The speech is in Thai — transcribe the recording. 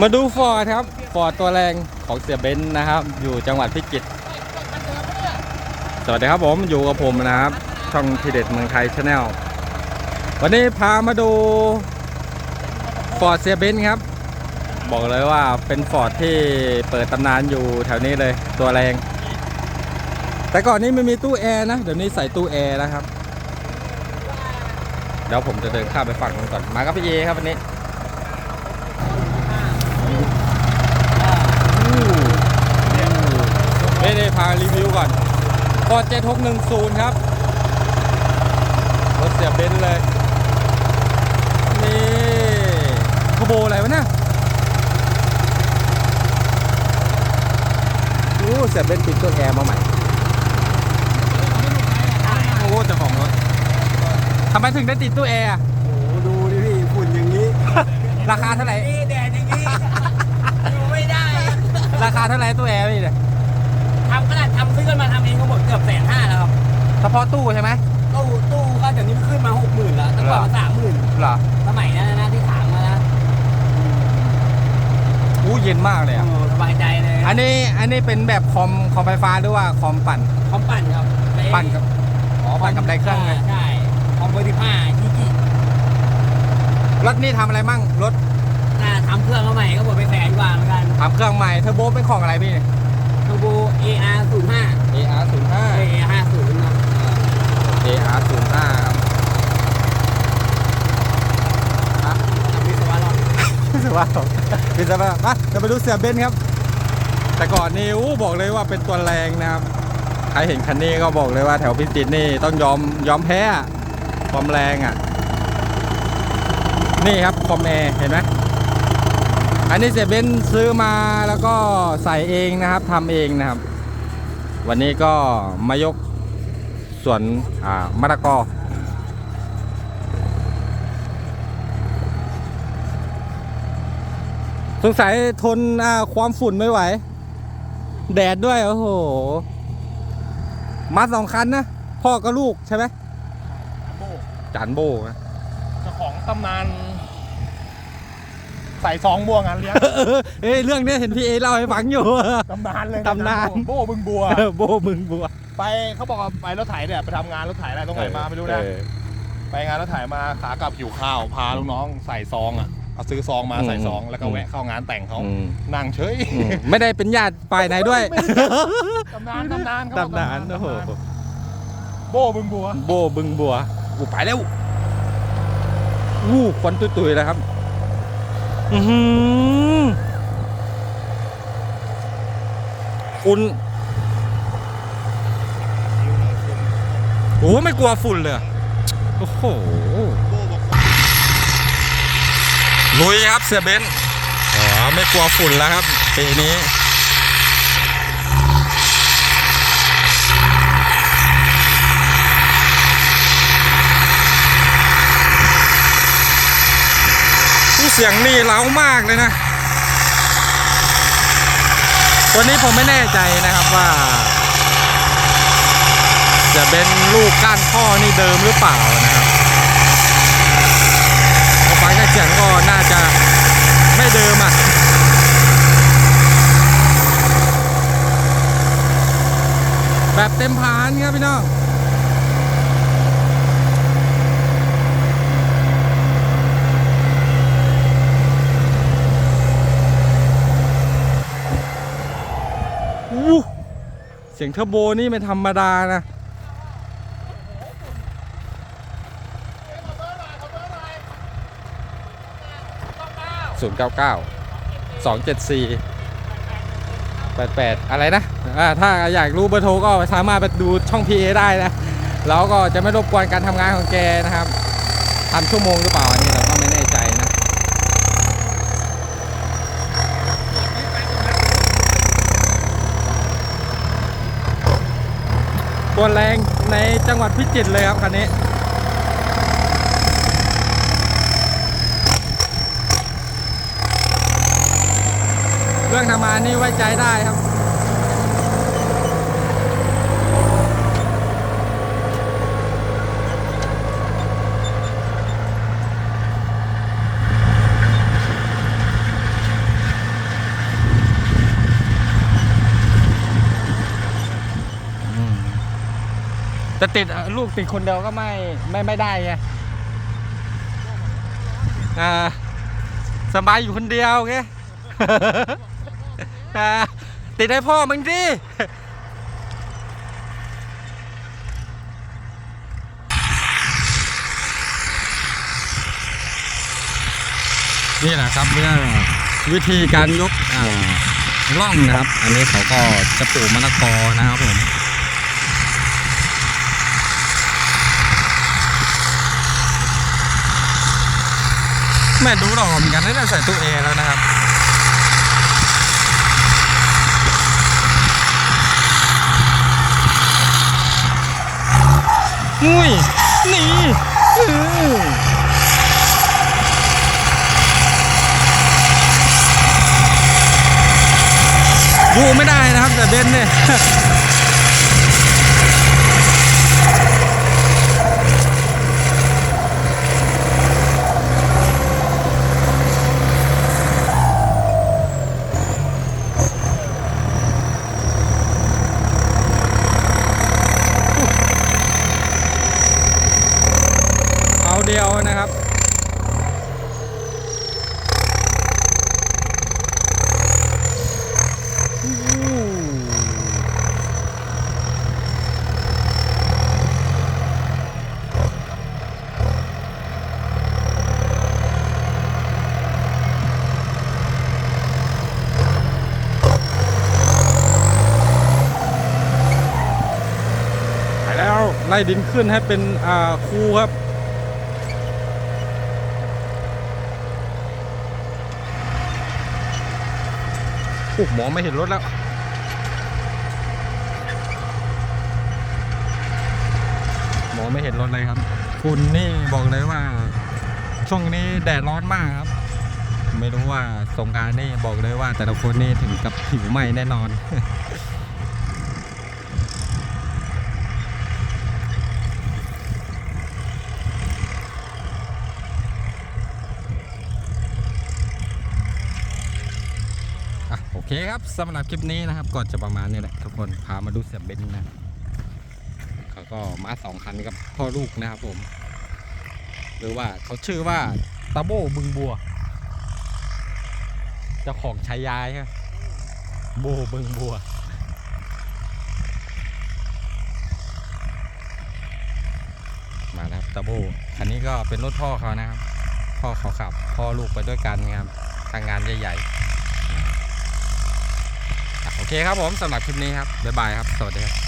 มาดูฟอร์ดครับฟอร์ดตัวแรงของเสียเบนซ์นะครับ อยู่จังหวัดพิจิตรสวัสดีครับผมอยู่กับผมนะครับ ช่องทีเด็ดเมืองไทยชาแนลวันนี้พามาดูฟอร์ดเสียเบนซ์ครับ บอกเลยว่าเป็นฟอร์ดที่เปิดตำนานอยู่แถวนี้เลยตัวแรง แต่ก่อนนี้ไม่มีตู้แอร์นะ เดี๋ยวนี้ใส่ตู้แอร์แล้วครับ เดี๋ยวผมจะเดินข้ามไปฝั่งนู้นก่อนมากับพี่เอครับวันนี้นี่พารีวิว ก่อนฟอร์ด7610 ครับ รถเสียเบนซ์เลย นี่ขโบอะไรวะเนี่ยโอ้เสียเบนซ์ติดตัวแอร์มาใหม่ โอ้เจ้าของรถทำไมถึงได้ติดตู้แอร์อะโอ้โหดูดิพี่ฝุ่นอย่างนี้ ราคาเท่าไหร่ นี่แดดอย่างนี้ อยู่ไม่ได้ ราคาเท่าไหร่ตู้แอร์พี่เนี่ย ทำขนาดทำซื้อกันมาทำเองก็หมดเกือบแสนห้าแล้วครับเฉพาะตู้ใช่ไหมตู้ตู้ก็เดี๋ยวนี้มันขึ้นมาหกหมื่นแล้วแต่ก่อนมันสามหมื่นเหรอสมัยนั้นนะที่ถามมานะอู้เย็นมากเลยอะโอ้สบายใจเลยอันนี้อันนี้เป็นแบบคอมคอมไฟฟ้าหรือว่าคอมปั่นคอมปั่นครับปั่นกับอ๋อปั่นกับแรงเครื่องไงใช่คอมเบอร์ที่ห้าที่ที่รถนี่ทำอะไรมั่งรถน่าทำเครื่องมาใหม่ก็หมดไปแสนกว่าเหมือนกันทำเครื่องใหม่เทอร์โบเป็นของอะไรพี่เนี่ยทู โบ AR 0 5 AR 0เอ้ย5 AR 50นะ AR 0 5ครับวิศวะรอดวิศวะวิศวะมาจะไปดูเสียเบนซ์ครับ แต่ก่อนนี่อู้บอกเลยว่าเป็นตัวแรงนะครับ ใครเห็นคันนี้ก็บอกเลยว่าแถวพิจิตรนี่ต้องยอมยอมแพ้อะความแรงอะ นี่ครับคอมแอร์เห็นไหม อันนี้เสียเบนซ์ซื้อมาแล้วก็ใส่เองนะครับทำเองนะครับ วันนี้ก็มายกส่วนอ่ามะละกอสงสัยทนอ่าความฝุ่นไม่ไหว แดดด้วย โอ้โห มาสองคันนะ พ่อกับลูกใช่ไหมโบจานโบนะเจ้าของตำนาน ใส่ซองบัวงานเลี้ยงเออเอ้ยเรื่องนี้เห็นพี่เอเล่าให้ฟังอยู่ ตำนานเลยะตำนาน โบบึงบัวเออโบมึงบัวไปเขาบอกว่าไปรถไถเนี่ยไปทำงานรถไถอะไรตรงไหนมาไม่รู้นะ เออ ไปงานรถไถมาขากลับหิวข้าวพาลูกน้องใส่ซองอะเอาซื้อซองมาอืมใส่ซองแล้วก็อืม แวะเข้างานแต่งเขาอืมนั่งเฉยอืมไม่ได้เป็นญาติฝ่ายไหนด้วย ตำนานตำนานเขบอกตำนานโอ้โหโบบึงบัว โบบึงบัวอูไปแล้ววู้ควันตุยๆแล้วครับ คุณโอ้ไม่กลัวฝุ่นเลย โอ้โหลุยครับเสียเบนอ๋อไม่กลัวฝุ่นแล้วครับปีนี้ เสียงนี่เล้ามากเลยนะ ตัวนี้ผมไม่แน่ใจนะครับว่า จะเป็นลูกก้านข้อนี่เดิมหรือเปล่านะครับพอฟังจากเสียงก็น่าจะไม่เดิมอะแบบเต็มพานครับพี่น้อง อู้เสียงเทอร์โบนี่ไม่ธรรมดานะศูนย์เก้าเก้าสองเจ็ดสี่แปดแปดอะไรนะถ้าอยากรู้เบอร์โทรก็สามารถไปดูช่อง PA ได้นะ แล้วก็จะไม่รบกวนการทำงานของแกนะครับทำชั่วโมงหรือเปล่าอันนี้เราก็ไม่แน่ใจนะ ตัวแรงในจังหวัดพิจิตรเลยครับคันนี้ เรื่องทำงานนี่ไว้ใจได้ครับ แต่ติดลูกติดคนเดียวก็ไม่ไม่ไม่ได้ไงอ่าสบายอยู่คนเดียวไงอ่าติดให้พ่อมึงดินี่แหละครับเรื่องวิธีการยกอ่าล่องนะครับ อันนี้เขาก็จะปลูกมะละกอนะครับผม แม่ดูหล่อเหมือนกันนะเนี่ยใส่ตู้เอแล้วนะครับอุ้ยหนีอื้ออยู่ไม่ได้นะครับแต่เบนเนี่ย เอาเดียวนะครับ ไปแล้ว ไล่ดินขึ้นให้เป็นอ่าคูครับ โอ้หมอไม่เห็นรถแล้วหมอไม่เห็นรถเลยครับ คุณนี่บอกเลยว่า ช่วงนี้แดดร้อนมากครับ ไม่รู้ว่าสงการนี่บอกเลยว่าแต่ละคนนี่ถึงกับผิวไหม้แน่นอน อะโอ เคครับสำหรับคลิปนี้นะครับก่อนจะประมาณนี้แหละทุกคนพามาดูเสียเบนนะเขาก็มาสองคันกับพ่อลูกนะครับผม หรือว่าเขาชื่อว่าตาโบบึงบัวเจ้าของชายาใช่ไหมโบบึงบัวมาแล้วตาโบคันนี้ก็เป็นรถพ่อเขานะครับ พ่อเขาขับ พ่อลูกไปด้วยกันครับทางงานใหญ่ๆ โอเคครับผมสำหรับคลิปนี้ครับบ๊ายบายครับ สวัสดีครับ